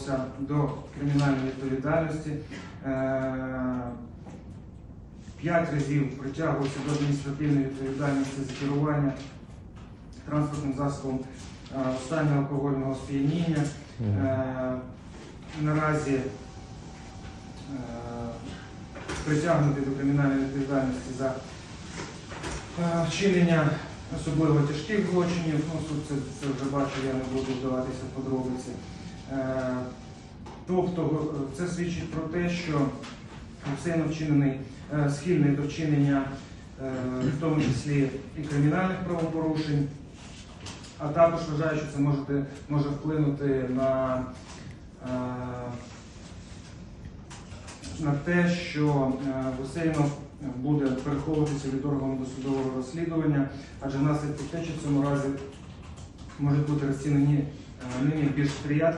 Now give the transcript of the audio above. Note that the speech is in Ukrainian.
притягувався до кримінальної відповідальності. Е, П'ять разів притягувався до адміністративної відповідальності за керування транспортним засобом е, стані алкогольного сп'яніння. Е, Наразі притягнути до кримінальної відповідальності за вчинення особливо тяжких злочинів. Ну, суд це, це вже бачу, я не буду вдаватися в подробиці. Тобто це свідчить про те, що Арсенов вчинений е, схильний до вчинення, е, в тому числі і кримінальних правопорушень, а також вважаю, що це може, може вплинути на, е, на те, що Гусейнов буде переховуватися від органу досудового розслідування, адже наслідки втечі в цьому разі можуть бути розцінені ними більш сприятливо.